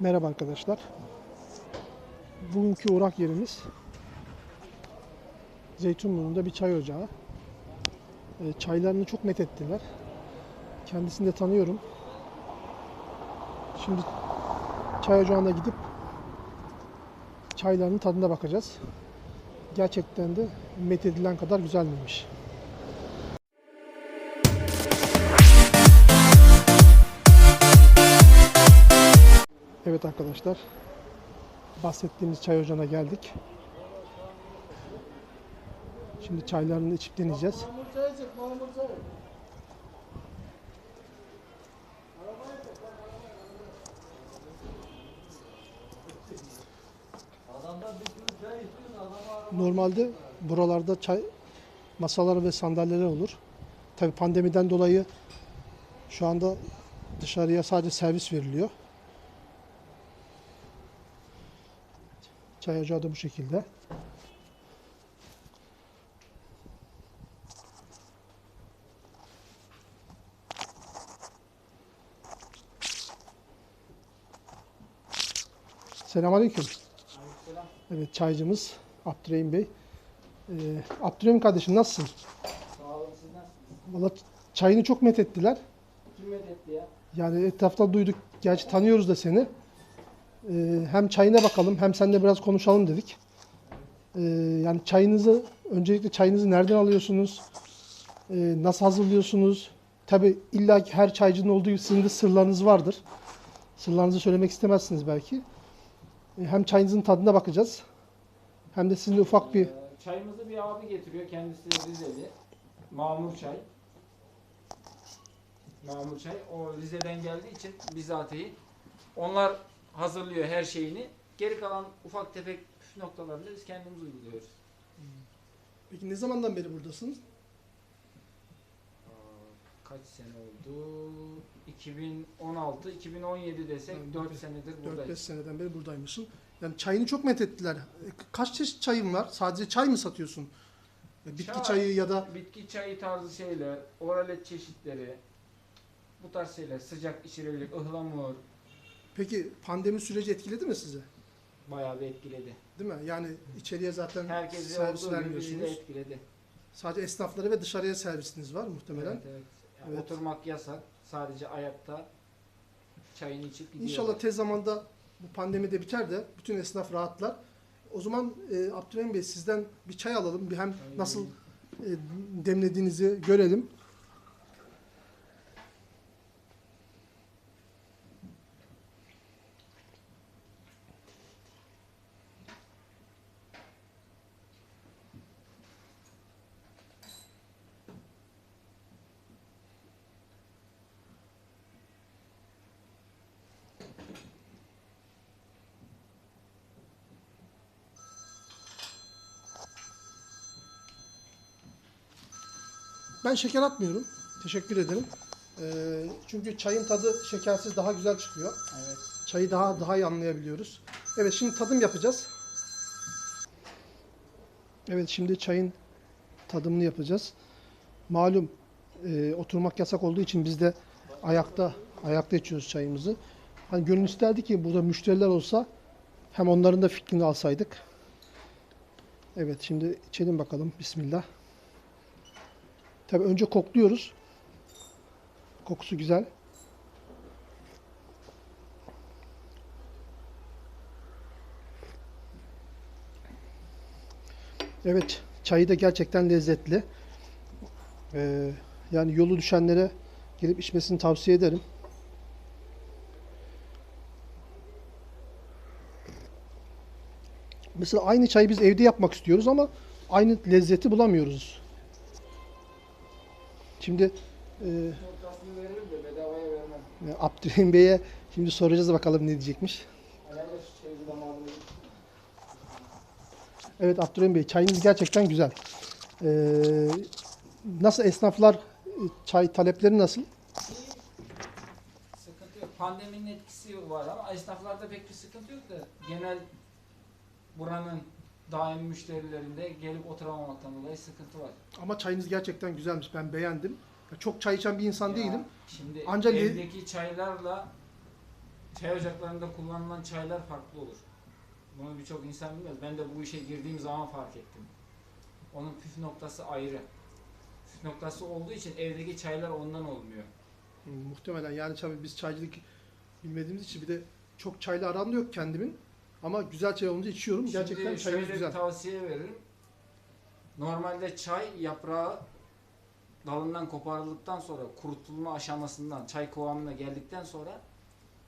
Merhaba arkadaşlar. Bugünkü uğrak yerimiz Zeytinburnu'nda bir çay ocağı. E, çaylarını çok met ettiler. Kendisini de tanıyorum. Şimdi çay ocağına gidip çaylarının tadına bakacağız. Gerçekten de met edilen kadar güzel miymiş? Evet arkadaşlar. Bahsettiğimiz çay ocağına geldik. Şimdi çaylarını içip deneyeceğiz. Normalde buralarda çay masaları ve sandalyeler olur. Tabi pandemiden dolayı şu anda dışarıya sadece servis veriliyor. Çay ocağı da bu şekilde. Selamünaleyküm. Evet çaycımız Abdurrahim Bey. Ee, Abdurrahim kardeşim nasılsın? Sağ olun siz nasılsınız? Valla çayını çok met ettiler. Kim medetti ya? Yani etrafta duyduk. Gerçi tanıyoruz da seni. Ee, hem çayına bakalım hem seninle biraz konuşalım dedik. Ee, yani çayınızı öncelikle çayınızı nereden alıyorsunuz? Ee, nasıl hazırlıyorsunuz? Tabi illa ki her çaycının olduğu gibi sizin de sırlarınız vardır. Sırlarınızı söylemek istemezsiniz belki. Hem çayınızın tadına bakacağız. Hem de sizinle ufak bir çayımızı bir abi getiriyor. Kendisi Rizeli. Mamur çay. Mamur çay. O Rize'den geldiği için bizatihi. Onlar hazırlıyor her şeyini. Geri kalan ufak tefek püf noktalarını biz kendimiz uyguluyoruz. Peki ne zamandan beri buradasınız? Kaç sene oldu? 2016, 2017 desek Yani 4 bir- senedir 4-5 buradayız. seneden beri buradaymışsın. Yani çayını çok met ettiler. E, Kaç çeşit çayın var? Sadece çay mı satıyorsun? Ya Bitki Çay. çayı ya da Bitki çayı tarzı şeyler, oralet çeşitleri, bu tarz şeyler, sıcak içilebilir, ıhlamur peki pandemi süreci etkiledi mi sizi? bayağı bir etkiledi. Değil mi? Yani içeriye zaten Herkesi servis vermiyorsunuz. etkiledi. Sadece esnafları ve dışarıya servisiniz var muhtemelen. Evet, evet. Yani Evet. Oturmak yasak. Sadece ayakta çayını içip gidiyorlar. İnşallah tez zamanda bu pandemi de biter de bütün esnaf rahatlar. O zaman e, Abdurrahim Bey sizden bir çay alalım. Bir hem Çay- nasıl e, demlediğinizi görelim. Ben şeker atmıyorum. Teşekkür ederim. Ee, çünkü çayın tadı şekersiz daha güzel çıkıyor. Evet. Çayı daha daha iyi anlayabiliyoruz. Evet şimdi tadım yapacağız. Evet şimdi çayın tadımını yapacağız. Malum e, oturmak yasak olduğu için biz de ayakta ayakta içiyoruz çayımızı. Hani gönül isterdi ki burada müşteriler olsa hem onların da fikrini alsaydık. Evet şimdi içelim bakalım. Bismillah. Tabii önce kokluyoruz. Kokusu güzel. Evet, çayı da gerçekten lezzetli. Ee, yani yolu düşenlere gelip içmesini tavsiye ederim. Mesela aynı çayı biz evde yapmak istiyoruz ama aynı lezzeti bulamıyoruz. Şimdi e, vermem. Abdurrahim Bey'e şimdi soracağız bakalım ne diyecekmiş. Evet Abdurrahim Bey çayınız gerçekten güzel. Ee, nasıl esnaflar e, çay talepleri nasıl? Sıkıntı yok. Pandeminin etkisi var ama esnaflarda pek bir sıkıntı yok da genel buranın daim müşterilerinde gelip oturamamaktan dolayı sıkıntı var. Ama çayınız gerçekten güzelmiş. Ben beğendim. Ya Çok çay içen bir insan Ya, değilim. Şimdi Ancak evdeki çaylarla çay ocaklarında kullanılan çaylar farklı olur. Bunu birçok insan bilmez. Ben de bu işe girdiğim zaman fark ettim. Onun püf noktası ayrı. Püf noktası olduğu için evdeki çaylar ondan olmuyor. Hı, muhtemelen yani tabii biz çaycılık bilmediğimiz için bir de çok çayla aram da yok kendimin. Ama güzel çay olunca içiyorum. Gerçekten Şimdi çayımız şöyle güzel. bir tavsiye veririm. Normalde çay yaprağı dalından koparıldıktan sonra kurutulma aşamasından çay kıvamına geldikten sonra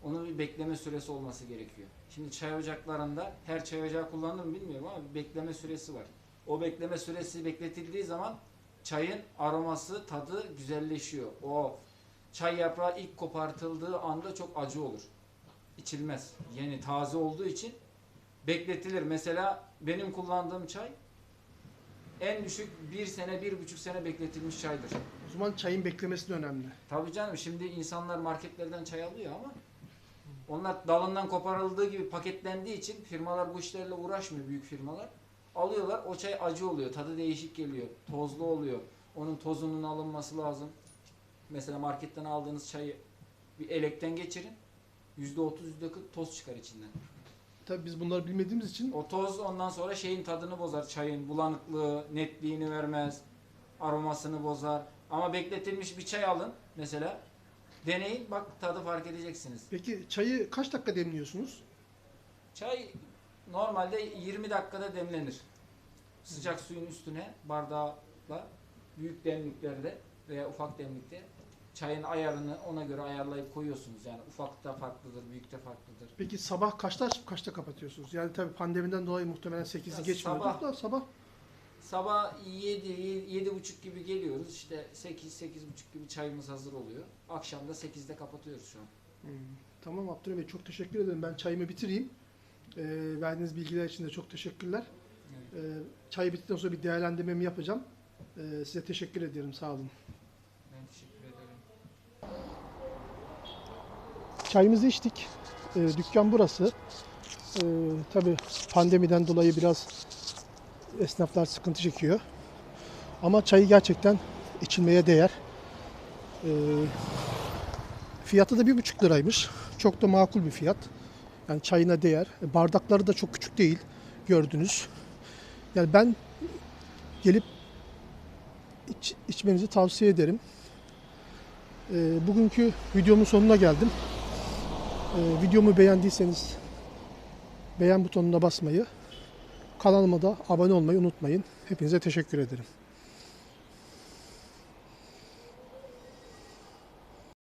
onun bir bekleme süresi olması gerekiyor. Şimdi çay ocaklarında her çay ocağı kullanılır mı bilmiyorum ama bir bekleme süresi var. O bekleme süresi bekletildiği zaman çayın aroması, tadı güzelleşiyor. O çay yaprağı ilk kopartıldığı anda çok acı olur. İçilmez. Yeni taze olduğu için bekletilir. Mesela benim kullandığım çay en düşük bir sene, bir buçuk sene bekletilmiş çaydır. O zaman çayın beklemesi de önemli. Tabii canım şimdi insanlar marketlerden çay alıyor ama onlar dalından koparıldığı gibi paketlendiği için firmalar bu işlerle uğraşmıyor büyük firmalar. Alıyorlar o çay acı oluyor, tadı değişik geliyor, tozlu oluyor. Onun tozunun alınması lazım. Mesela marketten aldığınız çayı bir elekten geçirin. %30 %40 toz çıkar içinden. Tabii biz bunları bilmediğimiz için O toz ondan sonra şeyin tadını bozar. Çayın bulanıklığı, netliğini vermez. Aromasını bozar. Ama bekletilmiş bir çay alın mesela. Deneyin bak tadı fark edeceksiniz. peki çayı kaç dakika demliyorsunuz? Çay normalde 20 dakikada demlenir. Sıcak suyun üstüne bardağla büyük demliklerde veya ufak demlikte çayın ayarını ona göre ayarlayıp koyuyorsunuz. Yani ufakta farklıdır, büyükte farklıdır. Peki sabah kaçta açıp kaçta kapatıyorsunuz? Yani tabii pandemiden dolayı muhtemelen 8'i Ya geçmiyordur sabah- da sabah. Sabah 7, 7 buçuk gibi geliyoruz. İşte 8, 8 buçuk gibi çayımız hazır oluyor. Akşam da 8'de kapatıyoruz şu an. Hmm, Tamam Abdurrahim Bey çok teşekkür ederim. Ben çayımı bitireyim. Ee, verdiğiniz bilgiler için de çok teşekkürler. Ee, çay bittikten sonra bir değerlendirmemi yapacağım. Ee, size teşekkür ediyorum. Sağ olun. Ben teşekkür ederim. Çayımızı içtik. Ee, dükkan burası. Ee, tabii pandemiden dolayı biraz esnaflar sıkıntı çekiyor. Ama çayı gerçekten içilmeye değer. Ee, fiyatı da bir buçuk liraymış. Çok da makul bir fiyat. Yani çayına değer. E, Bardakları da çok küçük değil gördünüz. Yani ben gelip iç, içmenizi tavsiye ederim. Ee, bugünkü videomun sonuna geldim. Ee, videomu beğendiyseniz beğen butonuna basmayı, kanalıma da abone olmayı unutmayın. Hepinize teşekkür ederim.